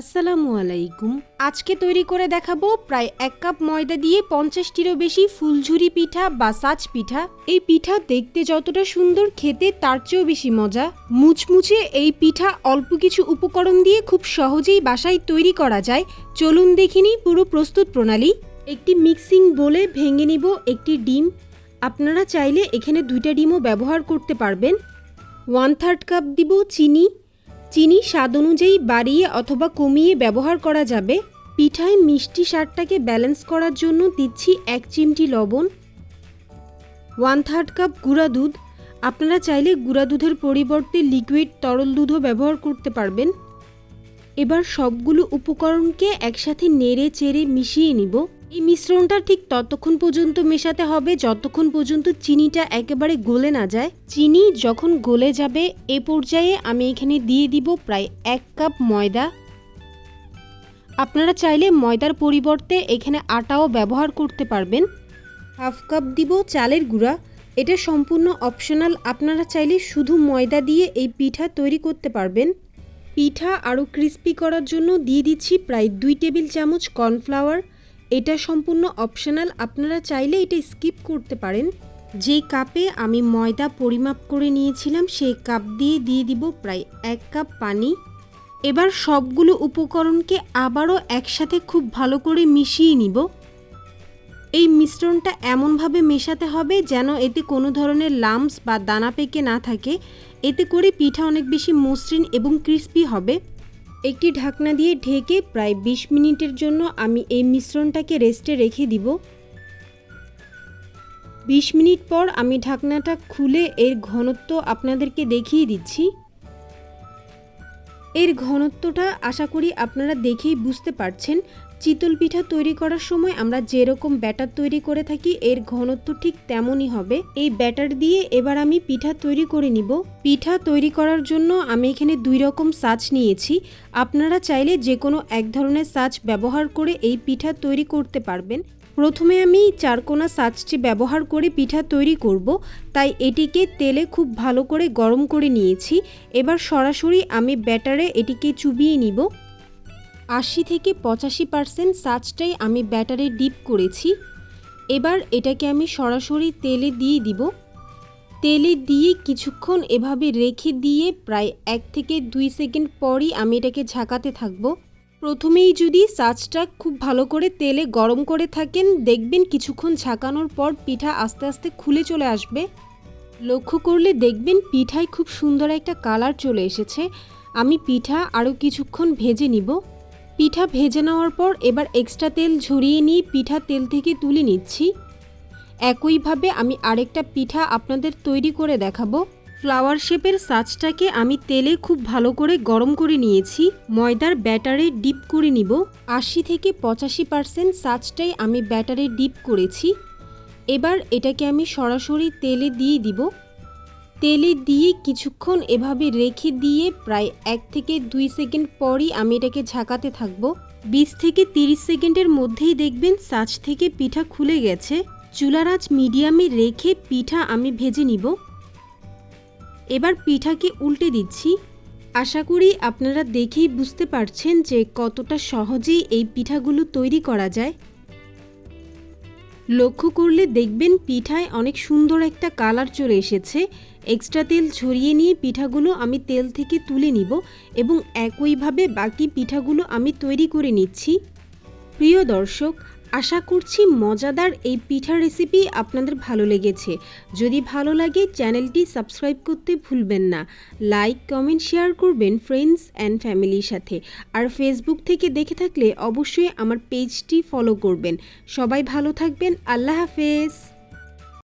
আসসালামু আলাইকুম। আজকে তৈরি করে দেখাবো প্রায় এক কাপ ময়দা দিয়ে পঞ্চাশটিরও বেশি ফুলঝুরি পিঠা বা সাজ পিঠা। এই পিঠা দেখতে যতটা সুন্দর খেতে, তার চেয়েও বেশি মজা। মুচমুচে এই পিঠা অল্প কিছু উপকরণ দিয়ে খুব সহজেই বাসায় তৈরি করা যায়। চলুন দেখিনি পুরো প্রস্তুত প্রণালী। একটি মিক্সিং বলে ভেঙে নিব একটি ডিম। আপনারা চাইলে এখানে দুইটা ডিমও ব্যবহার করতে পারবেন। ওয়ান থার্ড কাপ দিব চিনি। চিনি স্বাদ অনুযায়ী বাড়িয়ে অথবা কমিয়ে ব্যবহার করা যাবে। পিঠায় মিষ্টি স্বাদটাকে ব্যালেন্স করার জন্য দিচ্ছি এক চিমটি লবণ। ওয়ান থার্ড কাপ গুঁড়া দুধ। আপনারা চাইলে গুঁড়া দুধের পরিবর্তে লিকুইড তরল দুধও ব্যবহার করতে পারবেন। এবার সবগুলো উপকরণকে একসাথে নেড়ে চেড়ে মিশিয়ে নিব। এই মিশ্রণটা ঠিক ততক্ষণ পর্যন্ত মেশাতে হবে, যতক্ষণ পর্যন্ত চিনিটা একেবারে গলে না যায়। চিনি যখন গলে যাবে, এ পর্যায়ে আমি এখানে দিয়ে দিব প্রায় এক কাপ ময়দা। আপনারা চাইলে ময়দার পরিবর্তে এখানে আটাও ব্যবহার করতে পারবেন। হাফ কাপ দিব চালের গুঁড়া। এটা সম্পূর্ণ অপশনাল। আপনারা চাইলে শুধু ময়দা দিয়ে এই পিঠা তৈরি করতে পারবেন। পিঠা আরও ক্রিস্পি করার জন্য দিয়ে দিচ্ছি প্রায় দুই টেবিল চামচ কর্নফ্লাওয়ার। এটা সম্পূর্ণ অপশনাল আপনারা চাইলে এটা স্কিপ করতে পারেন। যে কাপে আমি ময়দা পরিমাপ করে নিয়েছিলাম, সেই কাপ দিয়ে দিয়ে দিব প্রায় এক কাপ পানি। এবার সবগুলো উপকরণকে আবারও একসাথে খুব ভালো করে মিশিয়ে নিব। এই মিশ্রণটা এমনভাবে মেশাতে হবে যেন এতে কোনো ধরনের লাম্পস বা দানা পেকে না থাকে। এতে করে পিঠা অনেক বেশি মসৃণ এবং ক্রিস্পি হবে। একটি ঢাকনা দিয়ে ঢেকে প্রায় ২০ মিনিটের জন্য আমি এই মিশ্রণটাকে রেস্টে রেখে দিব। ২০ মিনিট পর আমি ঢাকনাটা খুলে এর ঘনত্ব আপনাদেরকে দেখিয়ে দিচ্ছি। এর ঘনত্বটা আশা করি আপনারা দেখেই বুঝতে পারছেন। চিতল পিঠা তৈরি করার সময় আমরা যেরকম ব্যাটার তৈরি করে থাকি, এর ঘনত্ব ঠিক তেমনই হবে। এই ব্যাটার দিয়ে এবার আমি পিঠা তৈরি করে নিব। পিঠা তৈরি করার জন্য আমি এখানে দুই রকম সাজ নিয়েছি। আপনারা চাইলে যে কোনো এক ধরনের সাজ ব্যবহার করে এই পিঠা তৈরি করতে পারবেন। প্রথমে আমি চারকোনা সাজটি ব্যবহার করে পিঠা তৈরি করব। তাই এটিকে তেলে খুব ভালো করে গরম করে নিয়েছি। এবার সরাসরি আমি ব্যাটারে এটিকে চুবিয়ে নিব। আশি থেকে পঁচাশি পার্সেন্ট সাজটাই আমি ব্যাটারে ডিপ করেছি। এবার এটাকে আমি সরাসরি তেলে দিয়ে দিব। তেলে দিয়ে কিছুক্ষণ এভাবে রেখে দিয়ে প্রায় এক থেকে দুই সেকেন্ড পরই আমি এটাকে ঝাঁকাতে থাকব। প্রথমেই যদি সাজটা খুব ভালো করে তেলে গরম করে থাকেন, দেখবেন কিছুক্ষণ ঝাঁকানোর পর পিঠা আস্তে আস্তে খুলে চলে আসবে। লক্ষ্য করলে দেখবেন পিঠায় খুব সুন্দর একটা কালার চলে এসেছে। আমি পিঠা আরও কিছুক্ষণ ভেজে নিব। পিঠা ভেজে নেওয়ার পর এবার এক্সট্রা তেল ঝরিয়ে নিয়ে পিঠা তেল থেকে তুলে নিচ্ছি। একইভাবে আমি আরেকটা পিঠা আপনাদের তৈরি করে দেখাবো। ফ্লাওয়ার শেপের সাজটাকে আমি তেলে খুব ভালো করে গরম করে নিয়েছি। ময়দার ব্যাটারে ডিপ করে নিব। আশি থেকে পঁচাশি পার্সেন্ট সাজটাই আমি ব্যাটারে ডিপ করেছি। এবার এটাকে আমি সরাসরি তেলে দিয়ে দিব। তেলে দিয়ে কিছুক্ষণ এভাবে রেখে দিয়ে প্রায় এক থেকে দুই সেকেন্ড পরই আমি এটাকে ঝাঁকাতে থাকব। বিশ থেকে তিরিশ সেকেন্ডের মধ্যেই দেখবেন সাজ থেকে পিঠা খুলে গেছে। চুলার আঁচ মিডিয়ামে রেখে পিঠা আমি ভেজে নিব। এবার পিঠাকে উল্টে দিচ্ছি। আশা করি আপনারা দেখেই বুঝতে পারছেন যে কতটা সহজেই এই পিঠাগুলো তৈরি করা যায়। লক্ষ্য করলে দেখবেন পিঠায় অনেক সুন্দর একটা কালার চলে এসেছে। এক্সট্রা তেল ছড়িয়ে নিয়ে পিঠাগুলো আমি তেল থেকে তুলে নিব এবং একইভাবে বাকি পিঠাগুলো আমি তৈরি করে নিচ্ছি। প্রিয় দর্শক আশা করছি মজাদার এই পিঠা রেসিপি আপনাদের ভালো লেগেছে। যদি ভালো লাগে, চ্যানেলটি সাবস্ক্রাইব করতে ভুলবেন না। লাইক কমেন্ট শেয়ার করবেন ফ্রেন্ডস অ্যান্ড ফ্যামিলির সাথে। আর ফেসবুক থেকে দেখে থাকলে অবশ্যই আমার পেজটি ফলো করবেন। সবাই ভালো থাকবেন। আল্লাহ হাফেজ।